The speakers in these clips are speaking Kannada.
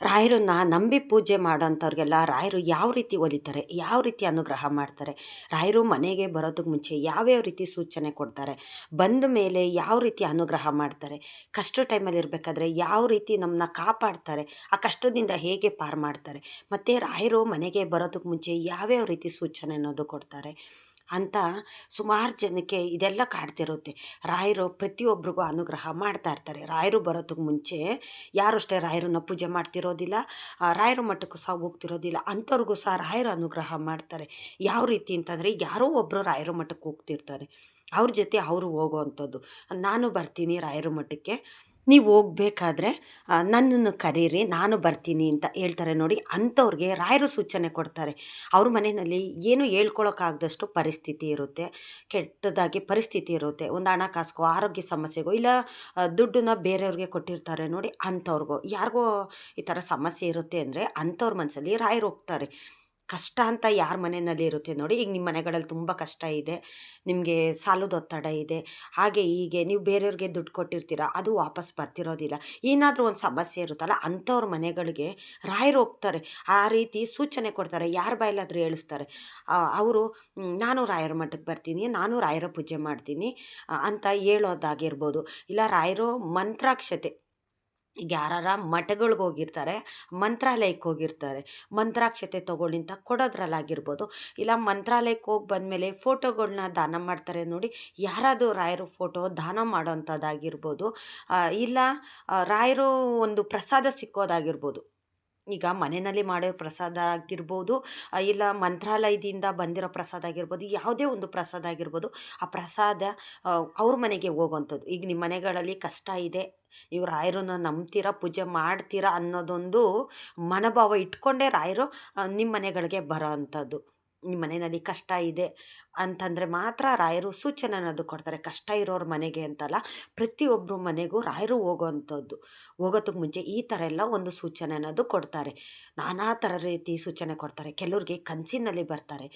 ರಾಯರನ್ನ ನಂಬಿ ಪೂಜೆ ಮಾಡೋಂಥವ್ರಿಗೆಲ್ಲ ರಾಯರು ಯಾವ ರೀತಿ ಒಲಿತಾರೆ, ಯಾವ ರೀತಿ ಅನುಗ್ರಹ ಮಾಡ್ತಾರೆ, ರಾಯರು ಮನೆಗೆ ಬರೋದಕ್ಕೆ ಮುಂಚೆ ಯಾವ್ಯಾವ ರೀತಿ ಸೂಚನೆ ಕೊಡ್ತಾರೆ, ಬಂದ ಮೇಲೆ ಯಾವ ರೀತಿ ಅನುಗ್ರಹ ಮಾಡ್ತಾರೆ, ಕಷ್ಟ ಟೈಮಲ್ಲಿ ಇರಬೇಕಾದ್ರೆ ಯಾವ ರೀತಿ ನಮ್ಮನ್ನ ಕಾಪಾಡ್ತಾರೆ, ಆ ಕಷ್ಟದಿಂದ ಹೇಗೆ ಪಾರು ಮಾಡ್ತಾರೆ, ಮತ್ತು ರಾಯರು ಮನೆಗೆ ಬರೋದಕ್ಕೆ ಮುಂಚೆ ಯಾವ್ಯಾವ ರೀತಿ ಸೂಚನೆ ಅನ್ನೋದು ಕೊಡ್ತಾರೆ. ಅಂತ ಸುಮಾರು ಜನಕ್ಕೆ ಇದೆಲ್ಲ ಕಾಡ್ತಿರುತ್ತೆ. ರಾಯರು ಪ್ರತಿಯೊಬ್ಬರಿಗೂ ಅನುಗ್ರಹ ಮಾಡ್ತಾ ಇರ್ತಾರೆ. ರಾಯರು ಬರೋದಕ್ಕೆ ಮುಂಚೆ ಯಾರು ಅಷ್ಟೇ ರಾಯರನ್ನ ಪೂಜೆ ಮಾಡ್ತಿರೋದಿಲ್ಲ ರಾಯರ ಮಠಕ್ಕೂ ಸಹ ಹೋಗ್ತಿರೋದಿಲ್ಲ. ಅಂಥವ್ರಿಗೂ ಸಹ ರಾಯರು ಅನುಗ್ರಹ ಮಾಡ್ತಾರೆ. ಯಾವ ರೀತಿ ಅಂತಂದರೆ ಯಾರೋ ಒಬ್ಬರು ರಾಯರ ಮಠಕ್ಕೆ ಹೋಗ್ತಿರ್ತಾರೆ. ಅವ್ರ ಜೊತೆ ಅವರು ಹೋಗೋವಂಥದ್ದು ನಾನು ಬರ್ತೀನಿ ರಾಯರ ಮಠಕ್ಕೆ. ನೀವು ಹೋಗ್ಬೇಕಾದ್ರೆ ನನ್ನನ್ನು ಕರೀರಿ, ನಾನು ಬರ್ತೀನಿ ಅಂತ ಹೇಳ್ತಾರೆ ನೋಡಿ, ಅಂಥವ್ರಿಗೆ ರಾಯರು ಸೂಚನೆ ಕೊಡ್ತಾರೆ. ಅವ್ರ ಮನೆಯಲ್ಲಿ ಏನು ಹೇಳ್ಕೊಳಕ್ಕಾಗ್ದಷ್ಟು ಪರಿಸ್ಥಿತಿ ಇರುತ್ತೆ, ಕೆಟ್ಟದಾಗಿ ಪರಿಸ್ಥಿತಿ ಇರುತ್ತೆ. ಒಂದು ಹಣಕಾಸಿಗೋ ಆರೋಗ್ಯ ಸಮಸ್ಯೆಗೋ, ಇಲ್ಲ ದುಡ್ಡನ್ನ ಬೇರೆಯವ್ರಿಗೆ ಕೊಟ್ಟಿರ್ತಾರೆ ನೋಡಿ ಅಂಥವ್ರಿಗೋ. ಯಾರಿಗೋ ಈ ಥರ ಸಮಸ್ಯೆ ಇರುತ್ತೆ ಅಂದರೆ ಅಂಥವ್ರ ಮನಸ್ಸಲ್ಲಿ ರಾಯರು ಹೋಗ್ತಾರೆ. ಕಷ್ಟ ಅಂತ ಯಾರ ಮನೆಯಲ್ಲಿ ಇರುತ್ತೆ ನೋಡಿ. ಈಗ ನಿಮ್ಮ ಮನೆಗಳಲ್ಲಿ ತುಂಬ ಕಷ್ಟ ಇದೆ. ನಿಮಗೆ ಸಾಲದ ಒತ್ತಡ ಇದೆ. ಹಾಗೆ ಹೀಗೆ ನೀವು ಬೇರೆಯವ್ರಿಗೆ ದುಡ್ಡು ಕೊಟ್ಟಿರ್ತೀರ, ಅದು ವಾಪಸ್ ಬರ್ತಿರೋದಿಲ್ಲ. ಏನಾದರೂ ಒಂದು ಸಮಸ್ಯೆ ಇರುತ್ತಲ್ಲ, ಅಂಥವ್ರ ಮನೆಗಳಿಗೆ ರಾಯರು ಹೋಗ್ತಾರೆ ಆ ರೀತಿ ಸೂಚನೆ ಕೊಡ್ತಾರೆ, ಯಾರ ಬಾಯಲ್ಲಾದರೂ ಹೇಳಿಸ್ತಾರೆ ಅವರು ನಾನು ರಾಯರ ಮಠಕ್ಕೆ ಬರ್ತೀನಿ, ನಾನು ರಾಯರ ಪೂಜೆ ಮಾಡ್ತೀನಿ ಅಂತ ಹೇಳೋದಾಗಿರ್ಬೋದು. ಇಲ್ಲ, ರಾಯರು ಮಂತ್ರಾಕ್ಷತೆ ಈಗ ಯಾರಾರ ಮಠಗಳ್ಗೆ ಹೋಗಿರ್ತಾರೆ ಮಂತ್ರಾಲಯಕ್ಕೆ ಹೋಗಿರ್ತಾರೆ. ಮಂತ್ರಾಕ್ಷತೆ ತೊಗೊಳ್ಳಿ ಅಂತ ಕೊಡೋದ್ರಲ್ಲಾಗಿರ್ಬೋದು. ಇಲ್ಲ ಮಂತ್ರಾಲಯಕ್ಕೆ ಹೋಗಿ ಬಂದಮೇಲೆ ಫೋಟೋಗಳನ್ನ ದಾನ ಮಾಡ್ತಾರೆ ನೋಡಿ ಯಾರಾದರೂ ರಾಯರು ಫೋಟೋ ದಾನ ಮಾಡೋವಂಥದ್ದಾಗಿರ್ಬೋದು ಆ, ಇಲ್ಲ ರಾಯರು ಒಂದು ಪ್ರಸಾದ ಸಿಕ್ಕೋದಾಗಿರ್ಬೋದು. ಈಗ ಮನೆಯಲ್ಲಿ ಮಾಡೋ ಪ್ರಸಾದ ಆಗಿರ್ಬೋದು ಇಲ್ಲ ಮಂತ್ರಾಲಯದಿಂದ ಬಂದಿರೋ ಪ್ರಸಾದ ಆಗಿರ್ಬೋದು, ಯಾವುದೇ ಒಂದು ಪ್ರಸಾದ ಆಗಿರ್ಬೋದು, ಆ ಪ್ರಸಾದ ಅವ್ರ ಮನೆಗೆ ಹೋಗುವಂಥದ್ದು. ಈಗ ನಿಮ್ಮ ಮನೆಗಳಲ್ಲಿ ಕಷ್ಟ ಇದೆ ನೀವು ರಾಯರನ್ನ ನಂಬ್ತೀರಾ, ಪೂಜೆ ಮಾಡ್ತೀರಾ ಅನ್ನೋದೊಂದು ಮನೋಭಾವ ಇಟ್ಕೊಂಡೇ ರಾಯರು ನಿಮ್ಮ ಮನೆಗಳಿಗೆ ಬರೋ ಅಂಥದ್ದು ನಿಮ್ಮ ಮನೆಯಲ್ಲಿ ಕಷ್ಟ ಇದೆ ಅಂತಂದರೆ ಮಾತ್ರ ರಾಯರು ಸೂಚನೆ ಅನ್ನೋದು ಕೊಡ್ತಾರೆ. ಕಷ್ಟ ಇರೋರ ಮನೆಗೆ ಅಂತಲ್ಲ ಪ್ರತಿಯೊಬ್ಬರು ಮನೆಗೂ ರಾಯರು ಹೋಗೋವಂಥದ್ದು. ಹೋಗೋದಕ್ಕೆ ಮುಂಚೆ ಈ ಥರ ಎಲ್ಲ ಒಂದು ಸೂಚನೆ ಅನ್ನೋದು ಕೊಡ್ತಾರೆ. ನಾನಾ ಥರ ರೀತಿ ಸೂಚನೆ ಕೊಡ್ತಾರೆ. ಕೆಲವ್ರಿಗೆ ಕನಸಿನಲ್ಲಿ ಬರ್ತಾರೆ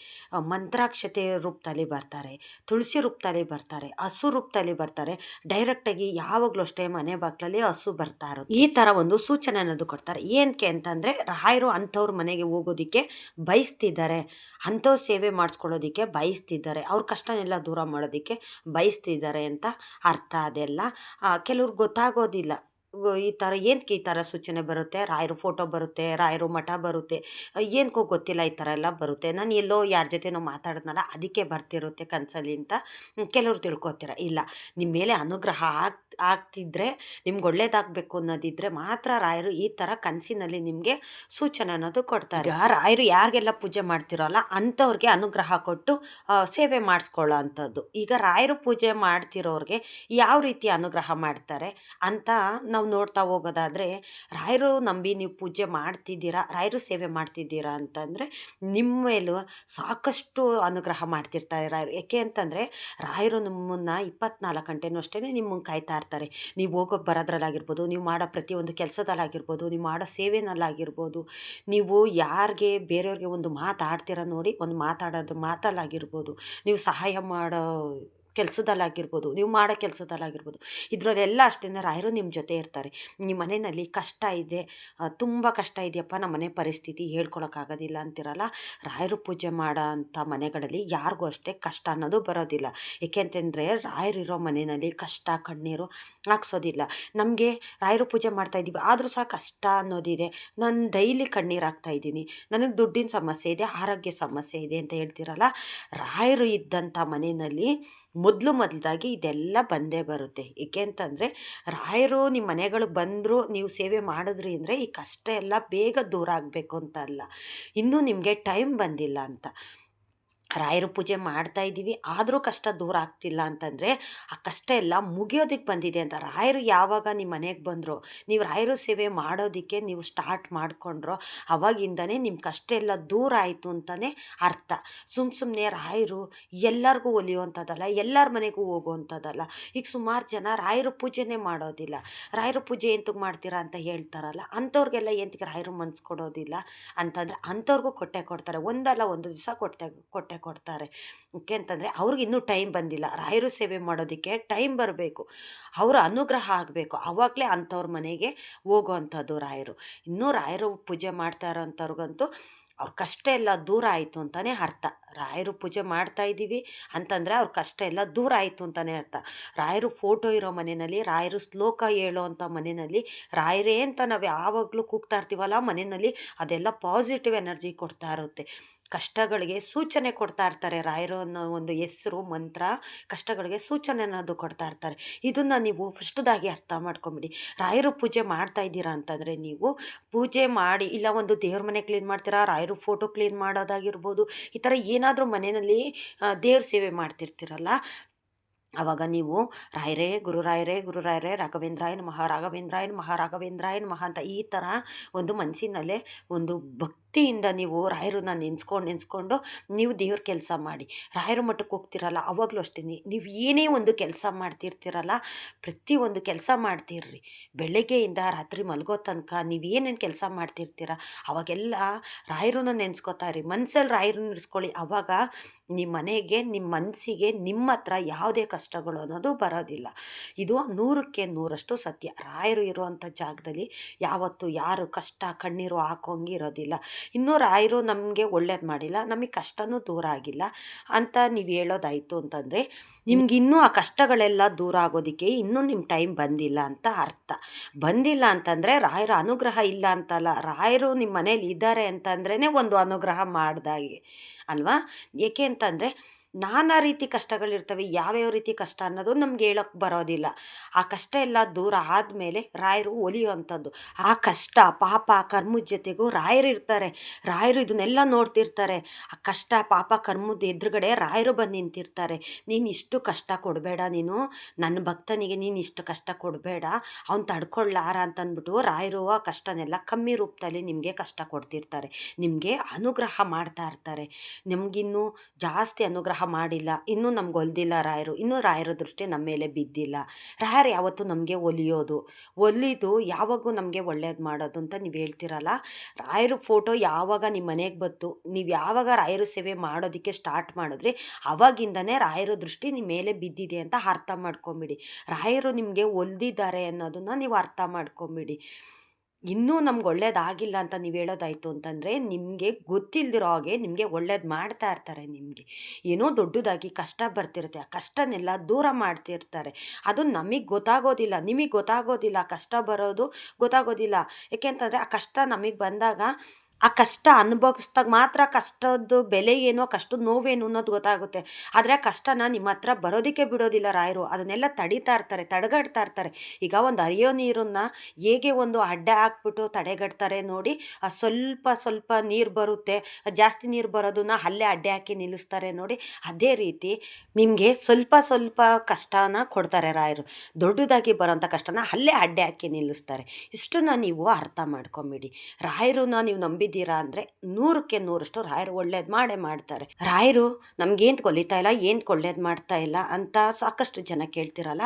ಮಂತ್ರಾಕ್ಷತೆ ರೂಪದಲ್ಲಿ ಬರ್ತಾರೆ, ತುಳಸಿ ರೂಪದಲ್ಲಿ ಬರ್ತಾರೆ, ಹಸು ರೂಪದಲ್ಲಿ ಬರ್ತಾರೆ. ಡೈರೆಕ್ಟಾಗಿ ಯಾವಾಗಲೂ ಅಷ್ಟೇ ಮನೆ ಬಾಗ್ಲಲ್ಲಿ ಹಸು ಬರ್ತಾ ಇರೋದು ಈ ಥರ ಒಂದು ಸೂಚನೆ ಅನ್ನೋದು ಕೊಡ್ತಾರೆ. ಏನಕ್ಕೆ ಅಂತಂದರೆ ರಾಯರು ಅಂಥವ್ರ ಮನೆಗೆ ಹೋಗೋದಕ್ಕೆ ಬಯಸ್ತಿದ್ದಾರೆ. ಅಂಥವ್ರ ಸೇವೆ ಮಾಡಿಸ್ಕೊಳ್ಳೋದಕ್ಕೆ ಬಯಸ್ತಿದ್ದಾರೆ. ಅವ್ರ ಕಷ್ಟನೆಲ್ಲ ದೂರ ಮಾಡೋದಕ್ಕೆ ಬಯಸ್ತಿದ್ದಾರೆ ಅಂತ ಅರ್ಥ ಅದೆಲ್ಲ. ಕೆಲವ್ರಿಗೆ ಗೊತ್ತಾಗೋದಿಲ್ಲ. ಈ ಥರ ಏನಕ್ಕೆ ಈ ಥರ ಸೂಚನೆ ಬರುತ್ತೆ? ರಾಯರು ಫೋಟೋ ಬರುತ್ತೆ, ರಾಯರು ಮಠ ಬರುತ್ತೆ. ಏನಕ್ಕೋ ಗೊತ್ತಿಲ್ಲ ಈ ಥರ ಎಲ್ಲ ಬರುತ್ತೆ. ನಾನು ಎಲ್ಲೋ ಯಾರ ಜೊತೆನೋ ಮಾತಾಡಿದ್ನಲ್ಲ ಅದಕ್ಕೆ ಬರ್ತಿರುತ್ತೆ ಕನಸಲ್ಲಿ ಅಂತ ಕೆಲವರು ತಿಳ್ಕೊತೀರ? ಇಲ್ಲ. ನಿಮ್ಮ ಮೇಲೆ ಅನುಗ್ರಹ ಆಗ್, ಆಗ್ತಿದ್ರೆ, ನಿಮ್ಗೆ ಒಳ್ಳೇದಾಗಬೇಕು ಅನ್ನೋದಿದ್ದರೆ ಮಾತ್ರ ರಾಯರು ಈ ಥರ ಕನಸಿನಲ್ಲಿ ನಿಮಗೆ ಸೂಚನೆ ಅನ್ನೋದು ಕೊಡ್ತಾರೆ. ರಾಯರು ಯಾರಿಗೆಲ್ಲ ಪೂಜೆ ಮಾಡ್ತಿರೋಲ್ಲ ಅಂಥವ್ರಿಗೆ ಅನುಗ್ರಹ ಕೊಟ್ಟು ಸೇವೆ ಮಾಡಿಸ್ಕೊಳ್ಳೋ ಅಂಥದ್ದು. ಈಗ ರಾಯರು ಪೂಜೆ ಮಾಡ್ತಿರೋರಿಗೆ ಯಾವ ರೀತಿ ಅನುಗ್ರಹ ಮಾಡ್ತಾರೆ ಅಂತ ನಾವು ನೋಡ್ತಾ ಹೋಗೋದಾದರೆ, ರಾಯರು ನಂಬಿ ನೀವು ಪೂಜೆ ಮಾಡ್ತಿದ್ದೀರಾ, ರಾಯರು ಸೇವೆ ಮಾಡ್ತಿದ್ದೀರಾ ಅಂತಂದರೆ ನಿಮ್ಮ ಮೇಲೂ ಸಾಕಷ್ಟು ಅನುಗ್ರಹ ಮಾಡ್ತಿರ್ತಾರೆ ರಾಯರು ಯಾಕೆ ಅಂತಂದರೆ, ರಾಯರು ನಿಮ್ಮನ್ನು ಇಪ್ಪತ್ನಾಲ್ಕು ಗಂಟೆನೂ ಅಷ್ಟೇ ನಿಮ್ಮನ್ನು ಕಾಯ್ತಾ ಇರ್ತಾರೆ. ನೀವು ಹೋಗೋ ಬರೋದ್ರಲ್ಲಾಗಿರ್ಬೋದು, ನೀವು ಮಾಡೋ ಪ್ರತಿಯೊಂದು ಕೆಲಸದಲ್ಲಾಗಿರ್ಬೋದು, ನೀವು ಮಾಡೋ ಸೇವೆನಲ್ಲಾಗಿರ್ಬೋದು, ನೀವು ಯಾರಿಗೆ ಬೇರೆಯವ್ರಿಗೆ ಒಂದು ಮಾತಾಡ್ತೀರ ನೋಡಿ, ಒಂದು ಮಾತಾಡೋದು ಮಾತಲ್ಲಾಗಿರ್ಬೋದು, ನೀವು ಸಹಾಯ ಮಾಡೋ ಕೆಲಸದಲ್ಲಾಗಿರ್ಬೋದು, ನೀವು ಮಾಡೋ ಕೆಲಸದಲ್ಲಾಗಿರ್ಬೋದು, ಇದರಲ್ಲೆಲ್ಲ ಅಷ್ಟೇ ರಾಯರು ನಿಮ್ಮ ಜೊತೆ ಇರ್ತಾರೆ. ನಿಮ್ಮ ಮನೆಯಲ್ಲಿ ಕಷ್ಟ ಇದೆ ತುಂಬ ಕಷ್ಟ ಇದೆಯಪ್ಪ, ನಮ್ಮ ಮನೆ ಪರಿಸ್ಥಿತಿ ಹೇಳ್ಕೊಳೋಕ್ಕಾಗೋದಿಲ್ಲ ಅಂತಿರಲ್ಲ? ರಾಯರು ಪೂಜೆ ಮಾಡೋ ಅಂಥ ಮನೆಗಳಲ್ಲಿ ಯಾರಿಗೂ ಅಷ್ಟೇ ಕಷ್ಟ ಅನ್ನೋದು ಬರೋದಿಲ್ಲ. ಏಕೆಂತಂದರೆ ರಾಯರಿರೋ ಮನೆಯಲ್ಲಿ ಕಷ್ಟ, ಕಣ್ಣೀರು ಹಾಕ್ಸೋದಿಲ್ಲ. ನಮಗೆ ರಾಯರು ಪೂಜೆ ಮಾಡ್ತಾ ಇದ್ದೀವಿ, ಆದರೂ ಸಹ ಕಷ್ಟ ಅನ್ನೋದಿದೆ. ನಾನು ಡೈಲಿ ಕಣ್ಣೀರು ಹಾಕ್ತಾ ಇದ್ದೀನಿ. ನನಗೆ ದುಡ್ಡಿನ ಸಮಸ್ಯೆ ಇದೆ, ಆರೋಗ್ಯ ಸಮಸ್ಯೆ ಇದೆ ಅಂತ ಹೇಳ್ತಿರಲ್ಲ? ರಾಯರು ಇದ್ದಂಥ ಮನೆಯಲ್ಲಿ ಮೊದಲು ಮೊದಲಾಗಿ ಇದೆಲ್ಲ ಬಂದೇ ಬರುತ್ತೆ. ಏಕೆ ಅಂತಂದರೆ, ರಾಯರು ನಿಮ್ಮ ಮನೆಗಳಿಗೆ ಬಂದರೂ ನೀವು ಸೇವೆ ಮಾಡಿದ್ರಿ ಅಂದರೆ ಈ ಕಷ್ಟ ಎಲ್ಲ ಬೇಗ ದೂರ ಆಗಬೇಕು ಅಂತ ಅಲ್ಲ. ಇನ್ನೂ ನಿಮಗೆ ಟೈಮ್ ಬಂದಿಲ್ಲ ಅಂತ. ರಾಯರ ಪೂಜೆ ಮಾಡ್ತಾ ಇದ್ದೀವಿ. ಆದರೂ ಕಷ್ಟ ದೂರ ಆಗ್ತಿಲ್ಲ ಅಂತಂದರೆ ಆ ಕಷ್ಟ ಎಲ್ಲ ಮುಗಿಯೋದಕ್ಕೆ ಬಂದಿದೆ ಅಂತ ರಾಯರು ಯಾವಾಗ ನಿಮ್ಮ ಮನೆಗೆ ಬಂದರು, ನೀವು ರಾಯರು ಸೇವೆ ಮಾಡೋದಕ್ಕೆ ನೀವು ಸ್ಟಾರ್ಟ್ ಮಾಡಿಕೊಂಡ್ರೋ ಅವಾಗಿಂದನೇ ನಿಮ್ಮ ಕಷ್ಟ ಎಲ್ಲ ದೂರ ಆಯಿತು ಅಂತಲೇ ಅರ್ಥ. ಸುಮ್ಮ ಸುಮ್ಮನೆ ರಾಯರು ಎಲ್ಲರಿಗೂ ಒಲಿಯುವಂಥದ್ದಲ್ಲ, ಎಲ್ಲರ ಮನೆಗೂ ಹೋಗುವಂಥದ್ದಲ್ಲ. ಈಗ ಸುಮಾರು ಜನ ರಾಯರು ಪೂಜೆನೇ ಮಾಡೋದಿಲ್ಲ. ರಾಯರು ಪೂಜೆ ಎಂತಕ್ಕೆ ಮಾಡ್ತೀರಾ ಅಂತ ಹೇಳ್ತಾರಲ್ಲ, ಅಂಥವ್ರಿಗೆಲ್ಲ ಎಂತಕ್ಕೆ ರಾಯರು ಮನ್ಸು ಕೊಡೋದಿಲ್ಲ ಅಂತಂದರೆ ಅಂಥವ್ರಿಗೂ ಕೊಟ್ಟೆ ಕೊಡ್ತಾರೆ. ಒಂದಲ್ಲ ಒಂದು ದಿವಸ ಕೊಟ್ಟೆ ಕೊಟ್ಟೆ ಕೊಡ್ತಾರೆ. ಯಾಕೆ ಅಂತಂದರೆ ಅವ್ರಿಗೆ ಇನ್ನೂ ಟೈಮ್ ಬಂದಿಲ್ಲ. ರಾಯರು ಸೇವೆ ಮಾಡೋದಕ್ಕೆ ಟೈಮ್ ಬರಬೇಕು. ಅವರ ಅನುಗ್ರಹ ಆಗಬೇಕು. ಆವಾಗಲೇ ಅಂಥವ್ರ ಮನೆಗೆ ಹೋಗುವಂಥದ್ದು ರಾಯರು. ಇನ್ನೂ ರಾಯರು ಪೂಜೆ ಮಾಡ್ತಾ ಇರೋಂಥವ್ರಿಗಂತೂ ಅವ್ರ ಕಷ್ಟ ಎಲ್ಲ ದೂರ ಆಯಿತು ಅಂತಲೇ ಅರ್ಥ. ರಾಯರು ಪೂಜೆ ಮಾಡ್ತಾ ಇದ್ದೀವಿ ಅಂತಂದರೆ ಅವ್ರ ಕಷ್ಟ ಎಲ್ಲ ದೂರ ಆಯಿತು ಅಂತಲೇ ಅರ್ಥ. ರಾಯರು ಫೋಟೋ ಇರೋ ಮನೆಯಲ್ಲಿ, ರಾಯರು ಶ್ಲೋಕ ಹೇಳೋ ಅಂಥ ಮನೆಯಲ್ಲಿ, ರಾಯರೇ ಅಂತ ನಾವು ಯಾವಾಗಲೂ ಕೂಗ್ತಾ ಇರ್ತೀವಲ್ಲ ಮನೆಯಲ್ಲಿ ಅದೆಲ್ಲ ಪಾಸಿಟಿವ್ ಎನರ್ಜಿ ಕೊಡ್ತಾ ಇರುತ್ತೆ. ಕಷ್ಟಗಳಿಗೆ ಸೂಚನೆ ಕೊಡ್ತಾ ಇರ್ತಾರೆ ರಾಯರು ಅನ್ನೋ ಒಂದು ಹೆಸರು, ಮಂತ್ರ ಕಷ್ಟಗಳಿಗೆ ಸೂಚನೆ ಅನ್ನೋದು ಕೊಡ್ತಾ ಇರ್ತಾರೆ. ಇದನ್ನು ನೀವು ಫಸ್ಟ್ದಾಗಿ ಅರ್ಥ ಮಾಡ್ಕೊಂಬಿಡಿ. ರಾಯರು ಪೂಜೆ ಮಾಡ್ತಾ ಇದ್ದೀರಾ ಅಂತಂದರೆ ನೀವು ಪೂಜೆ ಮಾಡಿ, ಇಲ್ಲ ಒಂದು ದೇವ್ರ ಮನೆ ಕ್ಲೀನ್ ಮಾಡ್ತೀರಾ, ರಾಯರು ಫೋಟೋ ಕ್ಲೀನ್ ಮಾಡೋದಾಗಿರ್ಬೋದು, ಈ ಥರ ಏನಾದರೂ ಮನೆಯಲ್ಲಿ ದೇವ್ರ ಸೇವೆ ಮಾಡ್ತಿರ್ತೀರಲ್ಲ ಆವಾಗ ನೀವು ರಾಯರೇ ಗುರುರಾಯರೇ ಗುರುರಾಯರೇ ರಾಘವೇಂದ್ರಾಯನ ಮಹಾ ರಾಘವೇಂದ್ರಾಯನ ಮಹಾ ಮಹಾ ಅಂತ ಈ ಥರ ಒಂದು ಮನಸ್ಸಿನಲ್ಲೇ ಒಂದು ಭಕ್ತಿಯಿಂದ ನೀವು ರಾಯರನ್ನ ನೆನ್ಸ್ಕೊಂಡು, ನೆನೆಸ್ಕೊಂಡು ನೀವು ದೇವ್ರ ಕೆಲಸ ಮಾಡಿ. ರಾಯರ ಮಟ್ಟಕ್ಕೆ ಹೋಗ್ತಿರಲ್ಲ, ಅವಾಗಲೂ ಅಷ್ಟೇ ನೀವು ಏನೇ ಒಂದು ಕೆಲಸ ಮಾಡ್ತಿರ್ತೀರಲ್ಲ ಪ್ರತಿಯೊಂದು ಕೆಲಸ ಮಾಡ್ತಿರ್ರಿ. ಬೆಳಗ್ಗೆಯಿಂದ ರಾತ್ರಿ ಮಲಗೋ ತನಕ ನೀವು ಏನೇನು ಕೆಲಸ ಮಾಡ್ತಿರ್ತೀರ, ಅವಾಗೆಲ್ಲ ರಾಯರನ್ನ ನೆನ್ಸ್ಕೊತಾ ಇರಿ. ಮನ್ಸಲ್ಲಿ ರಾಯರನ್ನ ಇರಿಸ್ಕೊಳ್ಳಿ. ಅವಾಗ ನಿಮ್ಮ ಮನೆಗೆ ನಿಮ್ಮ ಮನಸ್ಸಿಗೆ ನಿಮ್ಮ ಹತ್ರ ಯಾವುದೇ ಕಷ್ಟಗಳು ಅನ್ನೋದು ಬರೋದಿಲ್ಲ. ಇದು ನೂರಕ್ಕೆ ನೂರಷ್ಟು ಸತ್ಯ. ರಾಯರು ಇರುವಂಥ ಜಾಗದಲ್ಲಿ ಯಾವತ್ತು ಯಾರು ಕಷ್ಟ, ಕಣ್ಣೀರು ಹಾಕೋಂಗಿರೋದಿಲ್ಲ. ಇನ್ನೂ ರಾಯರು ನಮಗೆ ಒಳ್ಳೇದು ಮಾಡಿಲ್ಲ ನಮಗೆ ಕಷ್ಟನೂ ದೂರ ಆಗಿಲ್ಲ ಅಂತ ನೀವು ಹೇಳೋದಾಯಿತು ಅಂತಂದರೆ ನಿಮ್ಗೆ ಇನ್ನೂ ಆ ಕಷ್ಟಗಳೆಲ್ಲ ದೂರ ಆಗೋದಕ್ಕೆ ಇನ್ನೂ ನಿಮ್ಮ ಟೈಮ್ ಬಂದಿಲ್ಲ ಅಂತ ಅರ್ಥ. ಬಂದಿಲ್ಲ ಅಂತಂದರೆ ರಾಯರ ಅನುಗ್ರಹ ಇಲ್ಲ ಅಂತಲ್ಲ ರಾಯರು ನಿಮ್ಮ ಮನೇಲಿ ಇದ್ದಾರೆ ಅಂತಂದ್ರೇ ಒಂದು ಅನುಗ್ರಹ ಮಾಡ್ದಾಗೆ ಅಲ್ವಾ? ಏಕೆ ಅಂತಂದರೆ ನಾನಾ ರೀತಿ ಕಷ್ಟಗಳಿರ್ತವೆ, ಯಾವ್ಯಾವ ರೀತಿ ಕಷ್ಟ ಅನ್ನೋದು ನಮ್ಗೆ ಹೇಳೋಕ್ಕೆ ಬರೋದಿಲ್ಲ. ಆ ಕಷ್ಟ ಎಲ್ಲ ದೂರ ಆದಮೇಲೆ ರಾಯರು ಒಲಿಯುವಂಥದ್ದು. ಆ ಕಷ್ಟ, ಪಾಪ, ಕರ್ಮದ ಜೊತೆಗೂ ರಾಯರು ಇರ್ತಾರೆ. ರಾಯರು ಇದನ್ನೆಲ್ಲ ನೋಡ್ತಿರ್ತಾರೆ. ಆ ಕಷ್ಟ, ಪಾಪ, ಕರ್ಮದ ಎದುರುಗಡೆ ರಾಯರು ಬಂದು ನಿಂತಿರ್ತಾರೆ. ನೀನು ಇಷ್ಟು ಕಷ್ಟ ಕೊಡಬೇಡ ನೀನು. ನನ್ನ ಭಕ್ತನಿಗೆ ನೀನು ಇಷ್ಟು ಕಷ್ಟ ಕೊಡಬೇಡ. ಅವ್ನು ತಡ್ಕೊಳ್ಳಾರ ಅಂತಂದ್ಬಿಟ್ಟು ರಾಯರು ಆ ಕಷ್ಟನೆಲ್ಲ ಕಮ್ಮಿ ರೂಪದಲ್ಲಿ ನಿಮಗೆ ಕಷ್ಟ ಕೊಡ್ತಿರ್ತಾರೆ. ನಿಮಗೆ ಅನುಗ್ರಹ ಮಾಡ್ತಾ ಇರ್ತಾರೆ. ನಿಮಗಿನ್ನೂ ಜಾಸ್ತಿ ಅನುಗ್ರಹ ಮಾಡಿಲ್ಲ. ಇನ್ನೂ ನಮ್ಗೆ ಒಲ್ದಿಲ್ಲ ರಾಯರು. ಇನ್ನೂ ರಾಯರ ದೃಷ್ಟಿ ನಮ್ಮ ಮೇಲೆ ಬಿದ್ದಿಲ್ಲ. ರಾಯರು ಯಾವತ್ತೂ ನಮಗೆ ಒಲಿಯೋದು. ಒಲಿದು ಯಾವಾಗೂ ನಮಗೆ ಒಳ್ಳೇದು ಮಾಡೋದು ಅಂತ ನೀವು ಹೇಳ್ತಿರಲ್ಲ. ರಾಯರು ಫೋಟೋ ಯಾವಾಗ ನಿಮ್ಮ ಮನೆಗೆ ಬಂತು, ನೀವು ಯಾವಾಗ ರಾಯರು ಸೇವೆ ಮಾಡೋದಕ್ಕೆ ಸ್ಟಾರ್ಟ್ ಮಾಡಿದ್ರಿ, ಅವಾಗಿಂದನೇ ರಾಯರ ದೃಷ್ಟಿ ನಿಮ್ಮ ಮೇಲೆ ಬಿದ್ದಿದೆ ಅಂತ ಅರ್ಥ ಮಾಡ್ಕೊಂಬಿಡಿ. ರಾಯರು ನಿಮಗೆ ಒಲ್ದಿದ್ದಾರೆ ಅನ್ನೋದನ್ನು ನೀವು ಅರ್ಥ ಮಾಡ್ಕೊಂಬಿಡಿ. ಇನ್ನೂ ನಮ್ಗೆ ಒಳ್ಳೇದಾಗಿಲ್ಲ ಅಂತ ನೀವು ಹೇಳೋದಾಯಿತು ಅಂತಂದರೆ ನಿಮಗೆ ಗೊತ್ತಿಲ್ದಿರೋ ಹಾಗೆ ನಿಮಗೆ ಒಳ್ಳೇದು ಮಾಡ್ತಾ ಇರ್ತಾರೆ ನಿಮಗೆ. ಏನೋ ದೊಡ್ಡದಾಗಿ ಕಷ್ಟ ಬರ್ತಿರುತ್ತೆ, ಆ ಕಷ್ಟನೆಲ್ಲ ದೂರ ಮಾಡ್ತಿರ್ತಾರೆ. ಅದು ನಮಗೆ ಗೊತ್ತಾಗೋದಿಲ್ಲ, ನಿಮಗೆ ಗೊತ್ತಾಗೋದಿಲ್ಲ, ಕಷ್ಟ ಬರೋದು ಗೊತ್ತಾಗೋದಿಲ್ಲ. ಏಕೆಂತಂದರೆ ಆ ಕಷ್ಟ ನಮಗೆ ಬಂದಾಗ ಆ ಕಷ್ಟ ಅನುಭವಿಸ್ದಾಗ ಮಾತ್ರ ಕಷ್ಟದ್ದು ಬೆಲೆ ಏನೋ ಕಷ್ಟದ ನೋವೇನು ಅನ್ನೋದು ಗೊತ್ತಾಗುತ್ತೆ. ಆದರೆ ಕಷ್ಟನ ನಿಮ್ಮ ಹತ್ರ ಬರೋದಕ್ಕೆ ಬಿಡೋದಿಲ್ಲ ರಾಯರು. ಅದನ್ನೆಲ್ಲ ತಡಿತಾ ಇರ್ತಾರೆ ತಡೆಗಟ್ತಾ ಇರ್ತಾರೆ. ಈಗ ಒಂದು ಹರಿಯೋ ನೀರನ್ನು ಹೇಗೆ ಒಂದು ಅಡ್ಡ ಹಾಕ್ಬಿಟ್ಟು ತಡೆಗಟ್ತಾರೆ ನೋಡಿ ಸ್ವಲ್ಪ ಸ್ವಲ್ಪ ನೀರು ಬರುತ್ತೆ, ಜಾಸ್ತಿ ನೀರು ಬರೋದನ್ನ ಅಲ್ಲೇ ಅಡ್ಡೆ ಹಾಕಿ ನಿಲ್ಲಿಸ್ತಾರೆ ನೋಡಿ. ಅದೇ ರೀತಿ ನಿಮಗೆ ಸ್ವಲ್ಪ ಸ್ವಲ್ಪ ಕಷ್ಟನ ಕೊಡ್ತಾರೆ ರಾಯರು. ದೊಡ್ಡದಾಗಿ ಬರೋಂಥ ಕಷ್ಟನ ಅಲ್ಲೇ ಅಡ್ಡೆ ಹಾಕಿ ನಿಲ್ಲಿಸ್ತಾರೆ. ಇಷ್ಟನ್ನ ನೀವು ಅರ್ಥ ಮಾಡ್ಕೊಂಬಿಡಿ. ರಾಯರನ್ನ ನೀವು ನಂಬಿದ್ದೀರಾ ಅಂದರೆ ನೂರಕ್ಕೆ ನೂರಷ್ಟು ರಾಯರು ಒಳ್ಳೇದು ಮಾಡೇ ಮಾಡ್ತಾರೆ. ರಾಯರು ನಮ್ಗೇನು ಕೊಲಿತಾ ಇಲ್ಲ ಏನು ಒಳ್ಳೇದು ಮಾಡ್ತಾ ಇಲ್ಲ ಅಂತ ಸಾಕಷ್ಟು ಜನ ಕೇಳ್ತಿರಲ್ಲ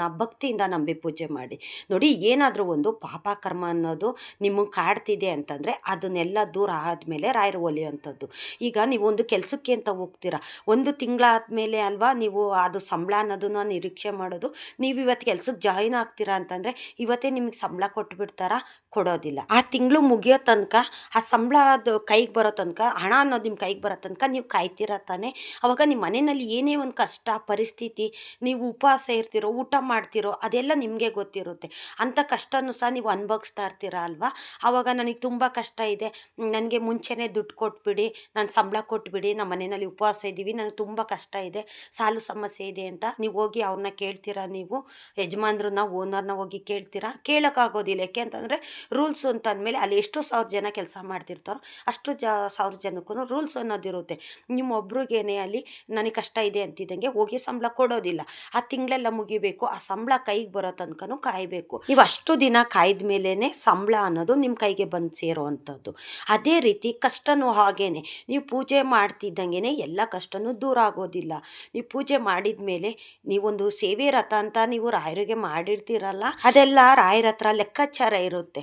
ನಾ ಭಕ್ತಿಯಿಂದ ನಂಬಿ ಪೂಜೆ ಮಾಡಿ. ನೋಡಿ, ಏನಾದರೂ ಒಂದು ಪಾಪ ಕರ್ಮ ಅನ್ನೋದು ನಿಮಗೆ ಕಾಡ್ತಿದೆ ಅಂತಂದರೆ ಅದನ್ನೆಲ್ಲ ದೂರ ಆದಮೇಲೆ ರಾಯರು ಒಲಿಯುವಂಥದ್ದು. ಈಗ ನೀವು ಒಂದು ಕೆಲಸಕ್ಕೆ ಅಂತ ಹೋಗ್ತೀರಾ, ಒಂದು ತಿಂಗಳಾದಮೇಲೆ ಅಲ್ವಾ ನೀವು ಅದು ಸಂಬಳ ಅನ್ನೋದನ್ನ ನಿರೀಕ್ಷೆ ಮಾಡೋದು? ನೀವು ಇವತ್ತು ಕೆಲ್ಸಕ್ಕೆ ಜಾಯಿನ್ ಆಗ್ತೀರಾ ಅಂತಂದರೆ ಇವತ್ತೇ ನಿಮಗೆ ಸಂಬಳ ಕೊಟ್ಬಿಡ್ತಾರಾ? ಕೊಡೋದಿಲ್ಲ. ಆ ತಿಂಗಳು ಮುಗಿಯೋ ತನಕ, ಆ ಸಂಬಳ ಅದು ಕೈಗೆ ಬರೋ ತನಕ, ಹಣ ಅನ್ನೋದು ನಿಮ್ಮ ಕೈಗೆ ಬರೋ ತನಕ ನೀವು ಕಾಯ್ತೀರ ತಾನೆ. ಅವಾಗ ನಿಮ್ಮ ಮನೆಯಲ್ಲಿ ಏನೇ ಒಂದು ಕಷ್ಟ, ಪರಿಸ್ಥಿತಿ, ನೀವು ಉಪವಾಸ ಇರ್ತಿರೋ, ಊಟ ಮಾಡ್ತಿರೋ, ಅದೆಲ್ಲ ನಿಮಗೆ ಗೊತ್ತಿರುತ್ತೆ. ಅಂಥ ಕಷ್ಟನೂ ಸಹ ನೀವು ಅನುಭವಿಸ್ತಾ ಇರ್ತೀರ ಅಲ್ವಾ? ಆವಾಗ ನನಗೆ ತುಂಬ ಕಷ್ಟ ಇದೆ. ನನಗೆ ಮುಂಚೆನೇ ದುಡ್ಡು ಕೊಟ್ಬಿಡಿ, ನಾನು ಸಂಬಳ ಕೊಟ್ಬಿಡಿ ನಮ್ಮ ಮನೆಯಲ್ಲಿ ಉಪವಾಸ ಇದ್ದೀವಿ ನನಗೆ ತುಂಬ ಕಷ್ಟ ಇದೆ, ಸಾಲು ಸಮಸ್ಯೆ ಇದೆ ಅಂತ ನೀವು ಹೋಗಿ ಅವ್ರನ್ನ ಕೇಳ್ತೀರಾ ನೀವು? ಯಜಮಾನ್ರನ್ನ, ಓನರ್ನ ಹೋಗಿ ಕೇಳ್ತೀರಾ? ಕೇಳೋಕ್ಕಾಗೋದಿಲ್ಲ ಯಾಕೆ ಅಂತಂದರೆ ರೂಲ್ಸು ಅಂತ ಅಂದಮೇಲೆ ಅಲ್ಲಿ ಎಷ್ಟು ಸಾವಿರ ಜನ ಕೆಲಸ ಮಾಡ್ತಿರ್ತಾರೋ ಅಷ್ಟು ಜ ಸಾವಿರ ಜನಕ್ಕೂ ರೂಲ್ಸ್ ಅನ್ನೋದಿರುತ್ತೆ. ನಿಮ್ಮೊಬ್ರಿಗೇನೆ ಅಲ್ಲಿ ನನಗೆ ಕಷ್ಟ ಇದೆ ಅಂತಿದ್ದಂಗೆ ಹೋಗಿ ಸಂಬಳ ಕೊಡೋದಿಲ್ಲ. ಆ ತಿಂಗಳೆಲ್ಲ ಮುಗಿಬೇಕು, ಆ ಸಂಬಳ ಕೈಗೆ ಬರೋ ತನಕನೂ ಕಾಯಬೇಕು. ನೀವು ಅಷ್ಟು ದಿನ ಕಾಯ್ದ ಮೇಲೇ ಸಂಬಳ ಅನ್ನೋದು ನಿಮ್ಮ ಕೈಗೆ ಬಂದು ಸೇರೋ ಅಂಥದ್ದು. ಅದೇ ರೀತಿ ಕಷ್ಟನೂ ಹಾಗೇನೆ. ನೀವು ಪೂಜೆ ಮಾಡ್ತಿದ್ದಂಗೆ ಎಲ್ಲ ಕಷ್ಟನೂ ದೂರ ಆಗೋದಿಲ್ಲ. ನೀವು ಪೂಜೆ ಮಾಡಿದ ಮೇಲೆ ನೀವೊಂದು ಸೇವೆ ರಥ ಅಂತ ನೀವು ರಾಯರಿಗೆ ಮಾಡಿರ್ತೀರಲ್ಲ, ಅದೆಲ್ಲ ರಾಯರ ಹತ್ರ ಲೆಕ್ಕಾಚಾರ ಇರುತ್ತೆ.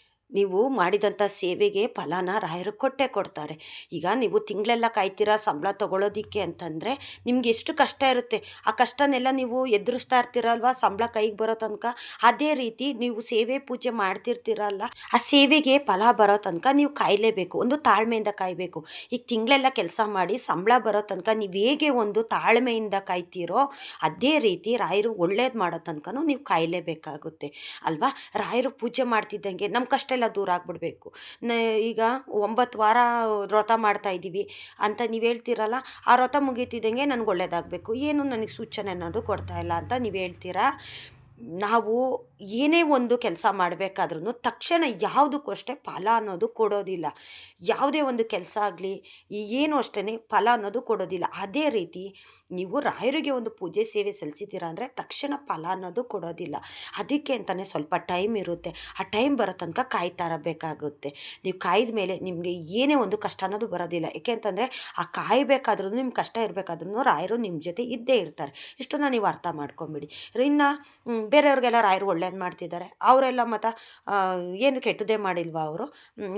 ನೀವು ಮಾಡಿದಂಥ ಸೇವೆಗೆ ಫಲನ ರಾಯರು ಕೊಟ್ಟೇ ಕೊಡ್ತಾರೆ. ಈಗ ನೀವು ತಿಂಗಳೆಲ್ಲ ಕಾಯ್ತೀರ ಸಂಬಳ ತೊಗೊಳೋದಿಕ್ಕೆ ಅಂತಂದರೆ ನಿಮ್ಗೆ ಎಷ್ಟು ಕಷ್ಟ ಇರುತ್ತೆ. ಆ ಕಷ್ಟನೆಲ್ಲ ನೀವು ಎದುರಿಸ್ತಾ ಇರ್ತೀರಲ್ವ ಸಂಬಳ ಕೈಗೆ ಬರೋ ತನಕ? ಅದೇ ರೀತಿ ನೀವು ಸೇವೆ ಪೂಜೆ ಮಾಡ್ತಿರ್ತೀರಲ್ಲ, ಆ ಸೇವೆಗೆ ಫಲ ಬರೋ ತನಕ ನೀವು ಕಾಯಲೇಬೇಕು. ಒಂದು ತಾಳ್ಮೆಯಿಂದ ಕಾಯಬೇಕು. ಈಗ ತಿಂಗಳೆಲ್ಲ ಕೆಲಸ ಮಾಡಿ ಸಂಬಳ ಬರೋ ತನಕ ನೀವು ಹೇಗೆ ಒಂದು ತಾಳ್ಮೆಯಿಂದ ಕಾಯ್ತೀರೋ, ಅದೇ ರೀತಿ ರಾಯರು ಒಳ್ಳೇದು ಮಾಡೋ ತನಕನೂ ನೀವು ಕಾಯಲೇಬೇಕಾಗುತ್ತೆ. ಅಲ್ವಾ? ರಾಯರು ಪೂಜೆ ಮಾಡ್ತಿದ್ದಂಗೆ ನಮ್ಮ ಕಷ್ಟ ಎಲ್ಲ ದೂರ ಆಗಿಬಿಡ್ಬೇಕು. ನ, ಈಗ ಒಂಬತ್ತು ವಾರ ವ್ರತ ಮಾಡ್ತಾ ಇದ್ದೀವಿ ಅಂತ ನೀವು ಹೇಳ್ತೀರಲ್ಲ, ಆ ವ್ರತ ಮುಗೀತಿದ್ದಂಗೆ ನನಗೆ ಒಳ್ಳೆಯದಾಗಬೇಕು ಏನು ನನಗೆ ಸೂಚನೆ ಅನ್ನೋದು ಕೊಡ್ತಾ ಇಲ್ಲ ಅಂತ ನೀವು ಹೇಳ್ತೀರಾ? ನಾವು ಏನೇ ಒಂದು ಕೆಲಸ ಮಾಡಬೇಕಾದ್ರೂ ತಕ್ಷಣ ಯಾವುದಕ್ಕೂ ಅಷ್ಟೇ ಫಲ ಅನ್ನೋದು ಕೊಡೋದಿಲ್ಲ. ಯಾವುದೇ ಒಂದು ಕೆಲಸ ಆಗಲಿ ಏನು ಅಷ್ಟೇ ಫಲ ಅನ್ನೋದು ಕೊಡೋದಿಲ್ಲ. ಅದೇ ರೀತಿ ನೀವು ರಾಯರಿಗೆ ಒಂದು ಪೂಜೆ ಸೇವೆ ಸಲ್ಲಿಸಿದ್ದೀರಾ ಅಂದರೆ ತಕ್ಷಣ ಫಲ ಅನ್ನೋದು ಕೊಡೋದಿಲ್ಲ. ಅದಕ್ಕೆ ಅಂತಲೇ ಸ್ವಲ್ಪ ಟೈಮ್ ಇರುತ್ತೆ. ಆ ಟೈಮ್ ಬರೋ ತನಕ ಕಾಯ್ತಾ ಇರಬೇಕಾಗುತ್ತೆ ನೀವು ಕಾಯ್ದ ಮೇಲೆ ನಿಮಗೆ ಏನೇ ಒಂದು ಕಷ್ಟ ಅನ್ನೋದು ಬರೋದಿಲ್ಲ. ಏಕೆ ಅಂತಂದರೆ ಆ ಕಾಯಬೇಕಾದ್ರೂ ನಿಮ್ಗೆ ಕಷ್ಟ ಇರಬೇಕಾದ್ರೂ ರಾಯರು ನಿಮ್ಮ ಜೊತೆ ಇದ್ದೇ ಇರ್ತಾರೆ. ಇಷ್ಟನ್ನು ನೀವು ಅರ್ಥ ಮಾಡ್ಕೊಂಬಿಡಿ. ಇನ್ನು ಬೇರೆಯವ್ರಿಗೆಲ್ಲ ರಾಯರು ಮಾಡ್ತಿದ್ದಾರೆ. ಅವರೆಲ್ಲ ಮತ್ತು ಏನು ಕೆಟ್ಟದೇ ಮಾಡಿಲ್ವಾ ಅವರು?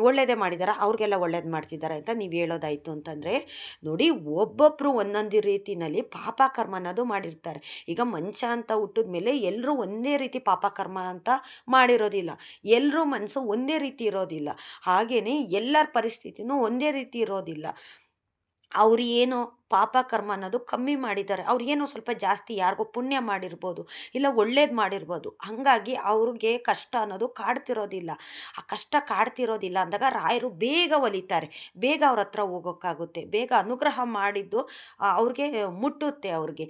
ಒಳ್ಳೇದೇ ಮಾಡಿದ್ದಾರೆ ಅವ್ರಿಗೆಲ್ಲ ಒಳ್ಳೇದು ಮಾಡ್ತಿದ್ದಾರೆ ಅಂತ ನೀವು ಹೇಳೋದಾಯಿತು ಅಂತಂದರೆ, ನೋಡಿ ಒಬ್ಬೊಬ್ಬರು ಒಂದೊಂದು ರೀತಿಯಲ್ಲಿ ಪಾಪ ಕರ್ಮ ಅನ್ನೋದು ಮಾಡಿರ್ತಾರೆ. ಈಗ ಮಂಚ ಅಂತ ಹುಟ್ಟಿದ ಮೇಲೆ ಎಲ್ಲರೂ ಒಂದೇ ರೀತಿ ಪಾಪ ಕರ್ಮ ಅಂತ ಮಾಡಿರೋದಿಲ್ಲ. ಎಲ್ಲರೂ ಮನಸ್ಸು ಒಂದೇ ರೀತಿ ಇರೋದಿಲ್ಲ. ಹಾಗೆಯೇ ಎಲ್ಲರ ಪರಿಸ್ಥಿತಿನೂ ಒಂದೇ ರೀತಿ ಇರೋದಿಲ್ಲ. ಅವ್ರು ಏನೋ ಪಾಪ ಕರ್ಮ ಅನ್ನೋದು ಕಮ್ಮಿ ಮಾಡಿದ್ದಾರೆ. ಅವ್ರು ಏನೋ ಸ್ವಲ್ಪ ಜಾಸ್ತಿ ಯಾರಿಗೋ ಪುಣ್ಯ ಮಾಡಿರ್ಬೋದು, ಇಲ್ಲ ಒಳ್ಳೇದು ಮಾಡಿರ್ಬೋದು. ಹಾಗಾಗಿ ಅವ್ರಿಗೆ ಕಷ್ಟ ಅನ್ನೋದು ಕಾಡ್ತಿರೋದಿಲ್ಲ. ಆ ಕಷ್ಟ ಕಾಡ್ತಿರೋದಿಲ್ಲ ಅಂದಾಗ ರಾಯರು ಬೇಗ ಒಲಿತಾರೆ. ಬೇಗ ಅವ್ರ ಹತ್ರ ಹೋಗೋಕ್ಕಾಗುತ್ತೆ. ಬೇಗ ಅನುಗ್ರಹ ಮಾಡಿದ್ದು ಅವ್ರಿಗೆ ಮುಟ್ಟುತ್ತೆ ಅವ್ರಿಗೆ.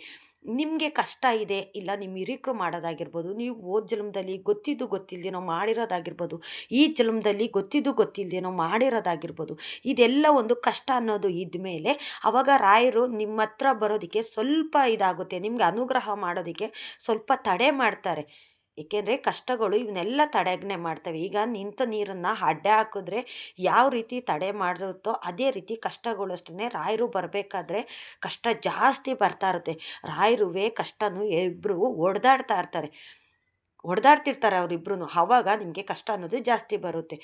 ನಿಮಗೆ ಕಷ್ಟ ಇದೆ, ಇಲ್ಲ ನಿಮ್ಮ ಹಿರಿಕರು ಮಾಡೋದಾಗಿರ್ಬೋದು, ನೀವು ಹೋದ ಜನ್ಮದಲ್ಲಿ ಗೊತ್ತಿದ್ದು ಗೊತ್ತಿಲ್ಲದೇನೋ ಮಾಡಿರೋದಾಗಿರ್ಬೋದು, ಈ ಜನ್ಮದಲ್ಲಿ ಗೊತ್ತಿದ್ದು ಗೊತ್ತಿಲ್ಲದೇನೋ ಮಾಡಿರೋದಾಗಿರ್ಬೋದು, ಇದೆಲ್ಲ ಒಂದು ಕಷ್ಟ ಅನ್ನೋದು ಇದ್ದ ಮೇಲೆ ಅವಾಗ ರಾಯರು ನಿಮ್ಮ ಹತ್ರ ಬರೋದಕ್ಕೆ ಸ್ವಲ್ಪ ಇದಾಗುತ್ತೆ, ನಿಮ್ಗೆ ಅನುಗ್ರಹ ಮಾಡೋದಕ್ಕೆ ಸ್ವಲ್ಪ ತಡೆ ಮಾಡ್ತಾರೆ. ಏಕೆಂದರೆ ಕಷ್ಟಗಳು ಇವನ್ನೆಲ್ಲ ತಡೆಗಣೆ ಮಾಡ್ತವೆ. ಈಗ ನಿಂತ ನೀರನ್ನು ಅಡ್ಡೆ ಹಾಕಿದ್ರೆ ಯಾವ ರೀತಿ ತಡೆ ಮಾಡಿರುತ್ತೋ ಅದೇ ರೀತಿ ಕಷ್ಟಗಳು ಅಷ್ಟೇ ರಾಯರು ಬರಬೇಕಾದ್ರೆ ಕಷ್ಟ ಜಾಸ್ತಿ ಬರ್ತಾ ಇರುತ್ತೆ. ರಾಯರುವೆ ಕಷ್ಟನೂ ಇಬ್ಬರು ಒಡೆದಾಡ್ತಾ ಇರ್ತಾರೆ. ಹೊಡೆದಾಡ್ತಿರ್ತಾರೆ ಅವರಿಬ್ರು ಆವಾಗ ನಿಮಗೆ ಕಷ್ಟ ಅನ್ನೋದು ಜಾಸ್ತಿ ಬರುತ್ತೆ.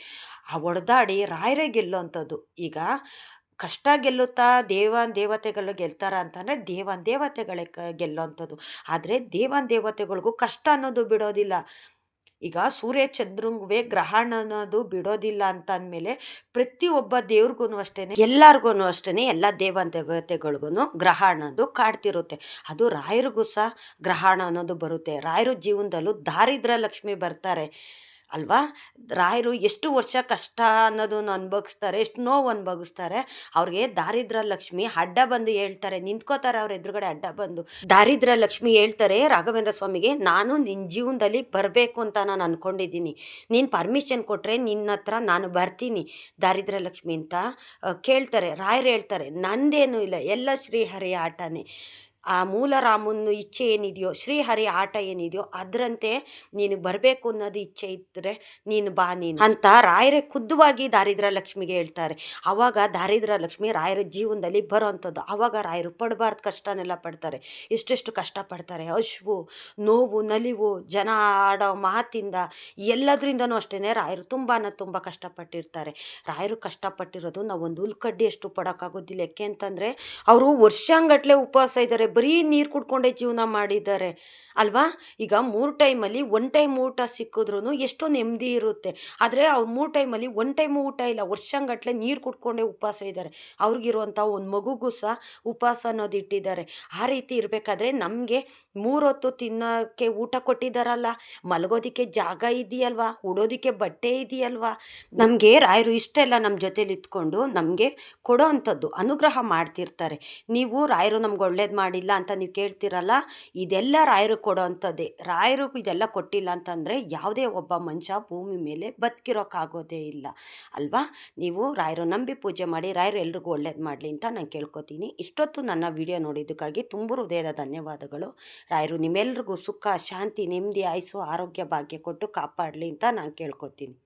ಆ ಹೊಡೆದಾಡಿ ರಾಯರೇ ಗೆಲ್ಲೋವಂಥದ್ದು. ಈಗ ಕಷ್ಟ ಗೆಲ್ಲುತ್ತಾ ದೇವಾನ್ ದೇವತೆಗಳು ಗೆಲ್ತಾರ ಅಂತಂದರೆ ದೇವಾನ್ ದೇವತೆಗಳೇ ಕ ಗೆಲ್ಲೋವಂಥದ್ದು. ಆದರೆ ದೇವಾನ್ ದೇವತೆಗಳಿಗೂ ಕಷ್ಟ ಅನ್ನೋದು ಬಿಡೋದಿಲ್ಲ. ಈಗ ಸೂರ್ಯ ಚಂದ್ರಂಗುವೆ ಗ್ರಹಣ ಅನ್ನೋದು ಬಿಡೋದಿಲ್ಲ ಅಂತ ಅಂದಮೇಲೆ ಪ್ರತಿಯೊಬ್ಬ ದೇವ್ರಿಗೂ ಅಷ್ಟೇ ಎಲ್ಲರಿಗೂ ಅಷ್ಟೇ ಎಲ್ಲ ದೇವಾನ್ ದೇವತೆಗಳಿಗೂ ಗ್ರಹಣ ಅನ್ನೋದು ಕಾಡ್ತಿರುತ್ತೆ. ಅದು ರಾಯರಿಗೂ ಸಹ ಗ್ರಹಣ ಅನ್ನೋದು ಬರುತ್ತೆ. ರಾಯರು ಜೀವನದಲ್ಲೂ ದಾರಿದ್ರ ಲಕ್ಷ್ಮಿ ಬರ್ತಾರೆ. ಅಲ್ವಾ? ರಾಯರು ಎಷ್ಟು ವರ್ಷ ಕಷ್ಟ ಅನ್ನೋದನ್ನು ಅನುಭವಿಸ್ತಾರೆ, ಎಷ್ಟು ನೋವು ಅನುಭವಿಸ್ತಾರೆ. ಅವ್ರಿಗೆ ದಾರಿದ್ರ ಲಕ್ಷ್ಮಿ ಅಡ್ಡ ಬಂದು ಹೇಳ್ತಾರೆ, ನಿಂತ್ಕೋತಾರೆ ಅವ್ರ ಎದುರುಗಡೆ ಅಡ್ಡ ಬಂದು. ದಾರಿದ್ರ ಲಕ್ಷ್ಮಿ ಹೇಳ್ತಾರೆ, ರಾಘವೇಂದ್ರ ಸ್ವಾಮಿಗೆ, ನಾನು ನಿನ್ನ ಜೀವನದಲ್ಲಿ ಬರಬೇಕು ಅಂತ ನಾನು ಅಂದ್ಕೊಂಡಿದ್ದೀನಿ ನೀನು ಪರ್ಮಿಷನ್ ಕೊಟ್ಟರೆ ನಿನ್ನ ಹತ್ರ ನಾನು ಬರ್ತೀನಿ. ದಾರಿದ್ರ ಲಕ್ಷ್ಮಿ ಅಂತ ಕೇಳ್ತಾರೆ. ರಾಯರು ಹೇಳ್ತಾರೆ, ನಂದೇನೂ ಇಲ್ಲ, ಎಲ್ಲ ಶ್ರೀಹರಿಯ ಆಟನೇ. ಆ ಮೂಲ ರಾಮನ ಇಚ್ಛೆ ಏನಿದೆಯೋ ಶ್ರೀಹರಿ ಆಟ ಏನಿದೆಯೋ, ಅದರಂತೆ ನೀನು ಬರಬೇಕು ಅನ್ನೋದು ಇಚ್ಛೆ ಇದ್ದರೆ ನೀನು ಬಾ ನೀನು ಅಂತ ರಾಯರೇ ಖುದ್ದುವಾಗಿ ದಾರಿದ್ರ ಲಕ್ಷ್ಮಿಗೆ ಹೇಳ್ತಾರೆ. ಆವಾಗ ದಾರಿದ್ರ ಲಕ್ಷ್ಮಿ ರಾಯರ ಜೀವನದಲ್ಲಿ ಬರೋವಂಥದ್ದು ಆವಾಗ ರಾಯರು ಪಡಬಾರ್ದು, ಕಷ್ಟನೆಲ್ಲ ಪಡ್ತಾರೆ. ಎಷ್ಟೆಷ್ಟು ಕಷ್ಟಪಡ್ತಾರೆ. ಅಶ್ವು, ನೋವು, ನಲಿವು, ಜನ ಆಡೋ ಮಾತಿಂದ ಎಲ್ಲದರಿಂದನೂ ಅಷ್ಟೇ ರಾಯರು ತುಂಬಾ ತುಂಬ ಕಷ್ಟಪಟ್ಟಿರ್ತಾರೆ. ರಾಯರು ಕಷ್ಟಪಟ್ಟಿರೋದು ನಾವು ಒಂದು ಹುಲ್ಕಡ್ಡಿ ಅಷ್ಟು ಪಡೋಕ್ಕಾಗೋದಿಲ್ಲ. ಯಾಕೆ ಅಂತಂದರೆ, ಅವರು ವರ್ಷಾಂಗಟ್ಲೆ ಉಪವಾಸ ಇದ್ದಾರೆ. ಬರೀ ನೀರು ಕುಡ್ಕೊಂಡೇ ಜೀವನ ಮಾಡಿದ್ದಾರೆ. ಅಲ್ವಾ? ಈಗ ಮೂರು ಟೈಮಲ್ಲಿ ಒನ್ ಟೈಮ್ ಊಟ ಸಿಕ್ಕಿದ್ರೂ ಎಷ್ಟೋ ನೆಮ್ಮದಿ ಇರುತ್ತೆ. ಆದರೆ ಅವ್ರು ಮೂರು ಟೈಮಲ್ಲಿ ಒನ್ ಟೈಮ್ ಊಟ ಇಲ್ಲ, ವರ್ಷಂಗಟ್ಲೆ ನೀರು ಕುಡ್ಕೊಂಡೇ ಉಪವಾಸ ಇದ್ದಾರೆ ಅವ್ರಿಗಿರುವಂಥ ಒಂದು ಮಗುಗೂ ಸಹ ಉಪವಾಸ ಅನ್ನೋದು ಇಟ್ಟಿದ್ದಾರೆ. ಆ ರೀತಿ ಇರಬೇಕಾದ್ರೆ ನಮಗೆ ಮೂರೊತ್ತು ತಿನ್ನೋಕ್ಕೆ ಊಟ ಕೊಟ್ಟಿದ್ದಾರಲ್ಲ ಮಲಗೋದಕ್ಕೆ ಜಾಗ ಇದೆಯಲ್ವಾ? ಉಡೋದಕ್ಕೆ ಬಟ್ಟೆ ಇದೆಯಲ್ವಾ? ನಮಗೆ ರಾಯರು ಇಷ್ಟೆಲ್ಲ ನಮ್ಮ ಜೊತೇಲಿ ಇತ್ಕೊಂಡು ನಮಗೆ ಕೊಡೋ ಅಂಥದ್ದು ಅನುಗ್ರಹ ಮಾಡ್ತಿರ್ತಾರೆ. ನೀವು ರಾಯರು ನಮ್ಗೆ ಒಳ್ಳೇದು ಮಾಡಿ ಮಾಡಿಲ್ಲ ಅಂತ ನೀವು ಕೇಳ್ತಿರಲ್ಲ, ಇದೆಲ್ಲ ರಾಯರು ಕೊಡೋ ಅಂಥದ್ದೇ ರಾಯರು ಇದೆಲ್ಲ ಕೊಟ್ಟಿಲ್ಲ ಅಂತಂದರೆ ಯಾವುದೇ ಒಬ್ಬ ಮನುಷ್ಯ ಭೂಮಿ ಮೇಲೆ ಬದುಕಿರೋಕ್ಕಾಗೋದೇ ಇಲ್ಲ. ಅಲ್ವಾ? ನೀವು ರಾಯರು ನಂಬಿ ಪೂಜೆ ಮಾಡಿ, ರಾಯರು ಎಲ್ರಿಗೂ ಒಳ್ಳೇದು ಮಾಡಲಿ ಅಂತ ನಾನು ಕೇಳ್ಕೊತೀನಿ. ಇಷ್ಟೊತ್ತು ನನ್ನ ವಿಡಿಯೋ ನೋಡಿದ್ದಕ್ಕಾಗಿ ತುಂಬ ಹೃದಯದ ಧನ್ಯವಾದಗಳು. ರಾಯರು ನಿಮ್ಮೆಲ್ರಿಗೂ ಸುಖ, ಶಾಂತಿ, ನೆಮ್ಮದಿ, ಆಯಸ್ಸು, ಆರೋಗ್ಯ, ಭಾಗ್ಯ ಕೊಟ್ಟು ಕಾಪಾಡಲಿ ಅಂತ ನಾನು ಕೇಳ್ಕೊತೀನಿ.